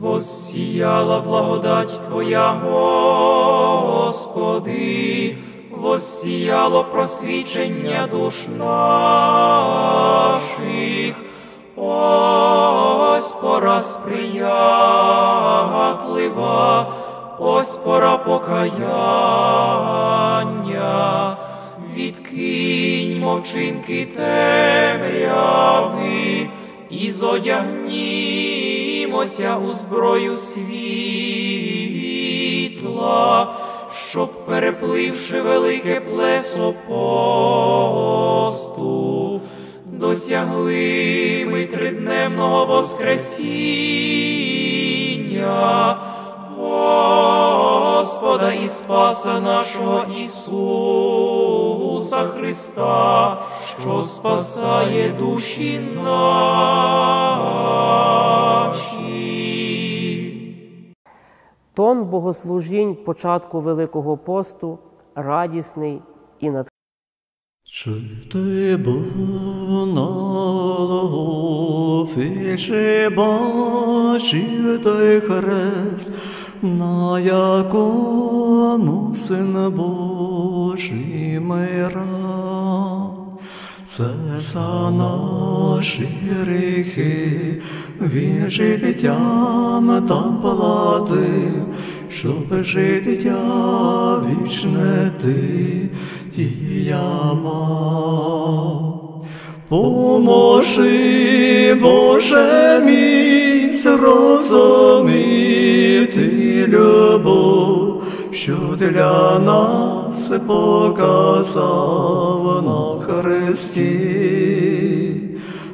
Воссіяла благодать Твоя, Господи, воссіяло просвічення душ наших, ось пора сприятлива, ось пора покаяння, відкинь мовчинки темряви і зодягнімося у зброю світла, щоб, перепливши велике плесо посту, досягли ми тридневного Воскресіння, Господа і Спаса нашого Ісуса Христа, що спасає душі наші. Тон богослужінь початку Великого посту радісний і натхненний. Чи ти був на хрест, на якому син Божий мира? Це за наші гріхи, він життям там платив, щоб життя вічне ти. І я мав. Поможи, Боже мій, зрозуміти любов, що для нас показав на Христі.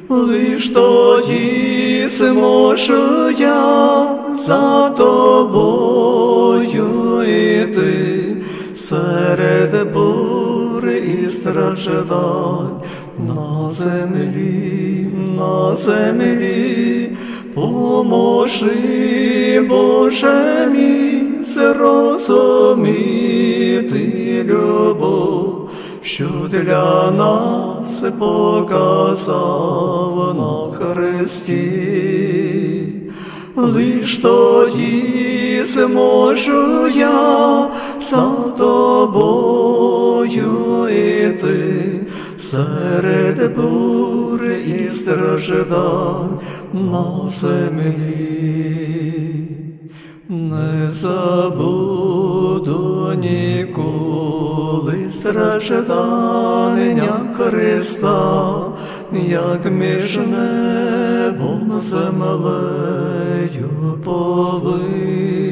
Лиш тоді зможу я за тобою йти. Серед бури і страждань на землі, на землі, поможи, Боже мій, зрозуміти любов, що для нас показав на Христі. Лиш тоді зможу я за тобою йти серед бури і страждань на землі. Не забуду ніколи страждання Христа, як між небом землею повис,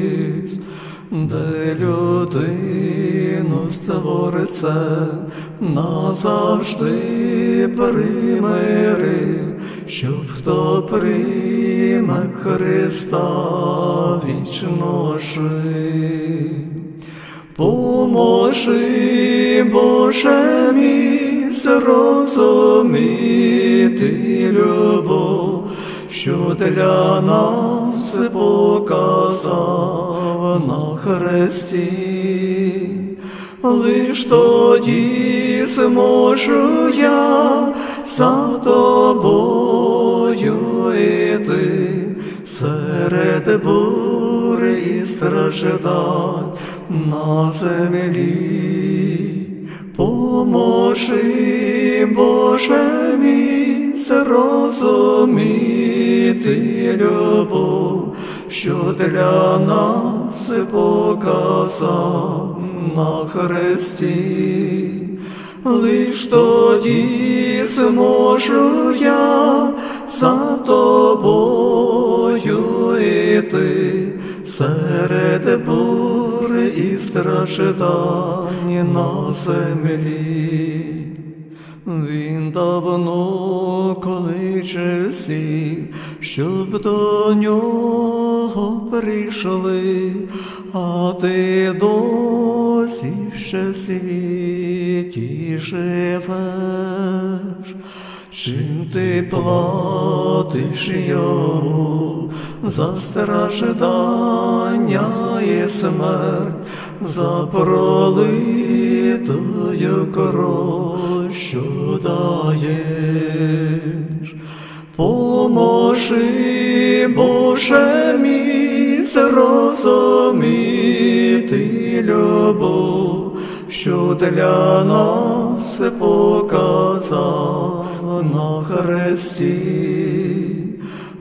де людину створце назавжди примирив, щоб хто прийме Христа вічно. Поможи, Боже мій, зрозуміти любов, що для нас показав на Христі. Лиш тоді зможу я за тобою йти серед бури і страждань на землі. Поможи, Боже мій, зрозуміти любов, що для нас показав на Христі. Лиш тоді зможу я за тобою йти серед бури і страждань на землі. Він давно кличе всіх, щоб до нього прийшли, а ти досі ще в світі живеш. Чим ти платиш йому за страждання і смерть, за пролитою кров, що даєш, Поможи, Боже мій, зрозуміти любов, що для нас показав на хресті.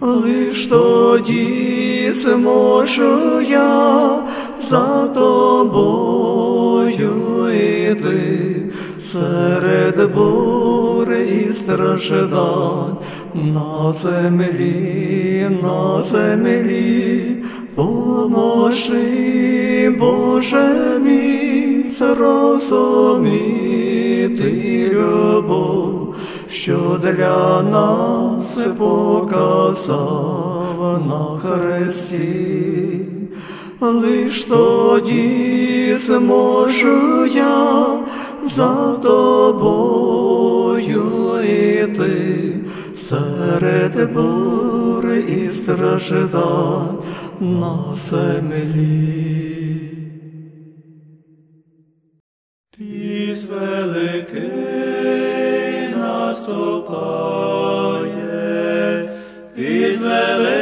Лиш тоді зможу я за тобою йти серед бури і страждань на землі, на землі, поможи, Боже мій, зрозуміти любов, що для нас показав на хресті. Лиш тоді зможу я за тобою йти серед бури і страждань на землі. Піс великий наступає, піс великий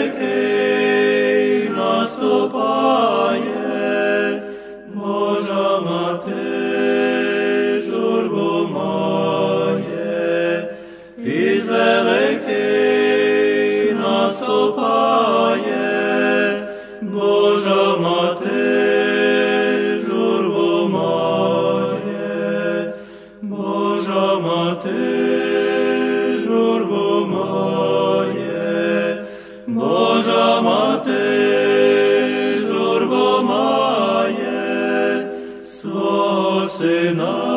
журбу має, Божа мати журбо має, свого сина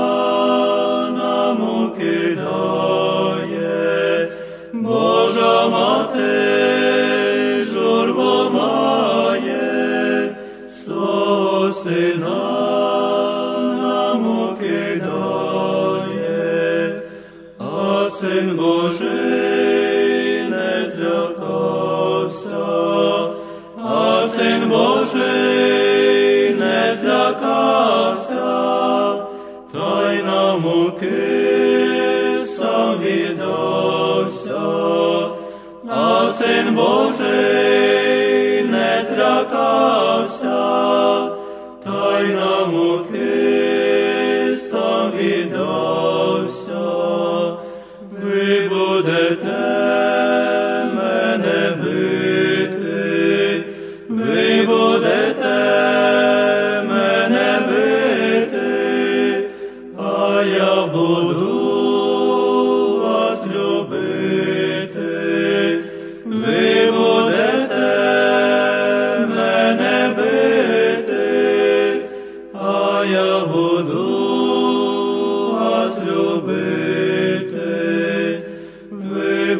а син ви будете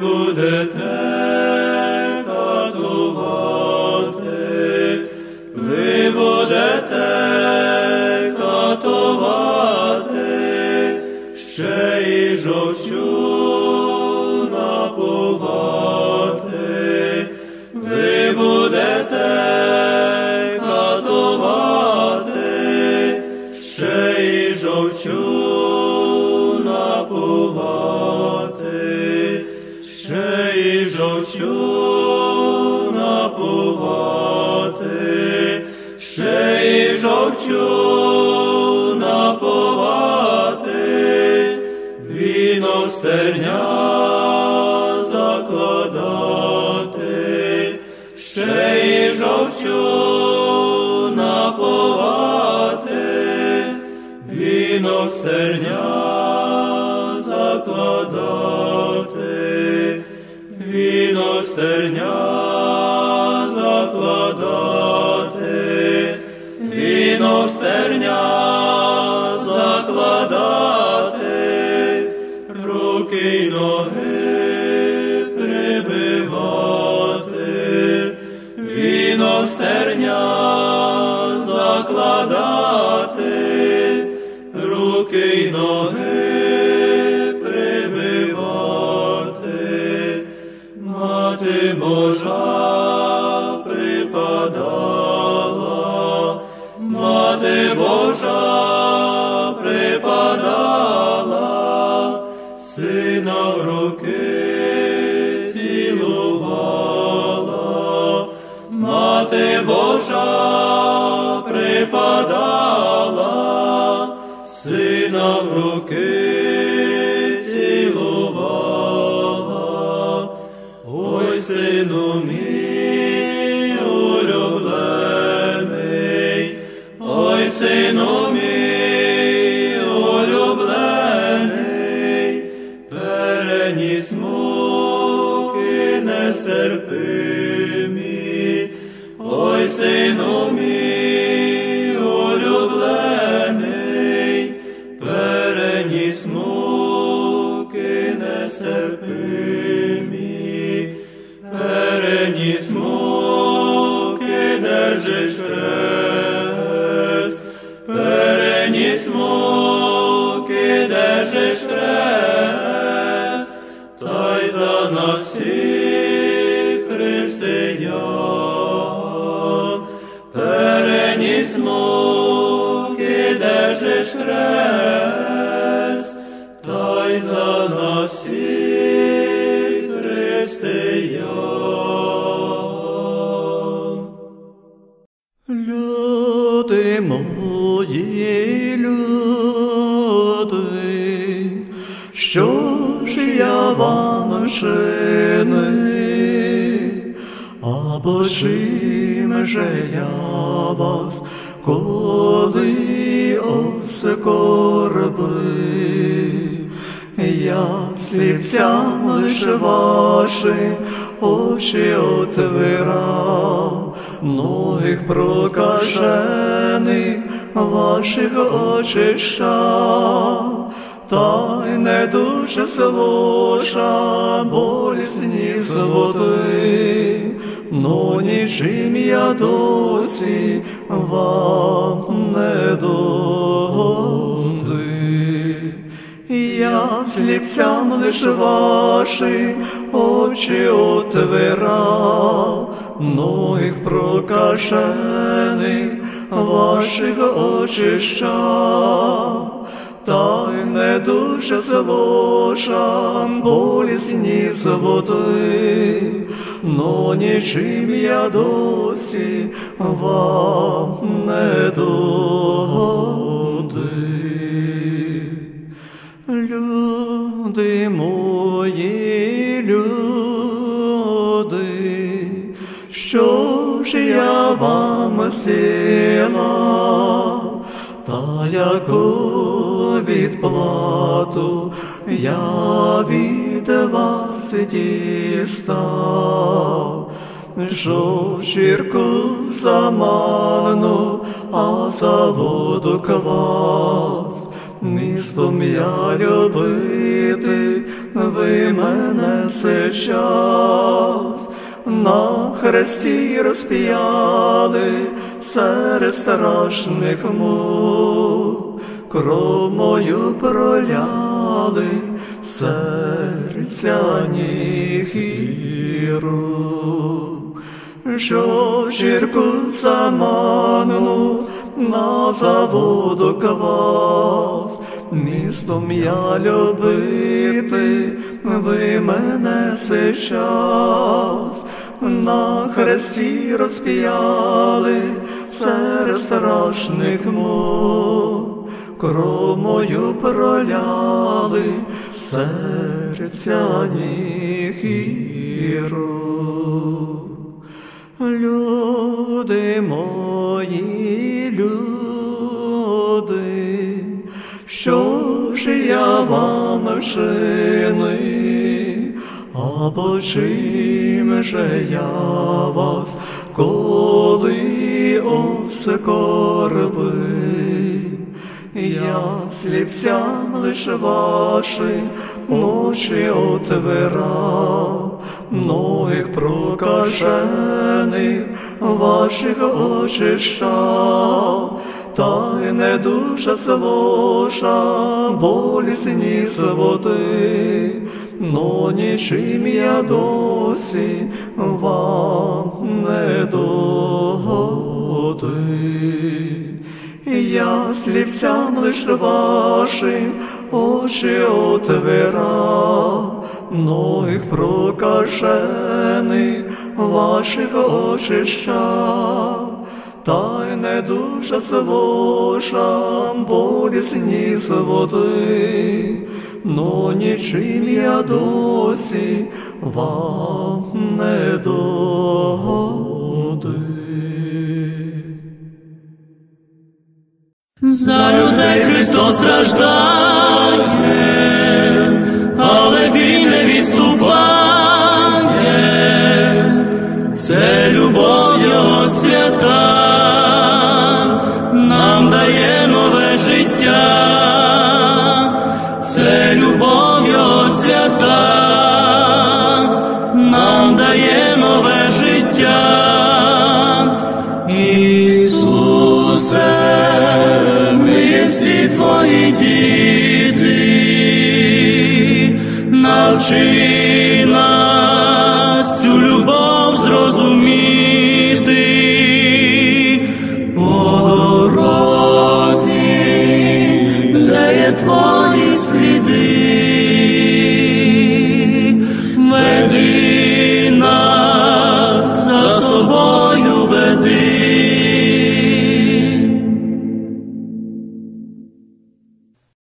ви й жовчу напувати, ще й жовчу напувати, віно стерня закладати, ще й жовчу віно Божа припадала, мати Божа припадала, сина в руки держиш хрест, переніс муки, держиш хрест, та й за нас всіх християн, переніс муки, держиш хрест, та й за нас всіх Люди мої, люди, що ж я вам чинив, або чим же я вас, коли оскорбив, я слівцям лиш вашим очі отвирав, многих прокажених ваших очищав, та й не дуже слуша болісні своти, но нічим я досі вам не догодив. Я сліпцям лиш ваші очі отвирав, многих прокажених ваших очищав, та й не дуже зложам болісні зводи, но нічим я досі вам не догодив. Люди мої, що я вам сіла, та яку відплату я від вас дістав, жовчірку заманну, а за воду квас. Містом я любити, ви мене сейчас на хресті розп'яли серед страшних мук, кров мою проляли серця ніг. Що жірку заманну на заводу квас, містом я любити, ви мене сейчас на хресті розп'яли серед страшних мук, кров мою проляли серця ніг і. Люди мої, люди, що ж я вам вчинив, або чим же я вас, коли оскорбив? Я слівцям лиш вашим ночі отвирав, многих прокажених ваших очищав, та й не душа злоша, болісні своди, но нічим я досі вам не догодив. Я слівцям лиш ваші очі отвирав, Многих прокажених ваших очища, Та й не дуже злоша болісні з води, но нічим я досі вам не догодив. За людей Христос. діти, навчи нас цю любов зрозуміти.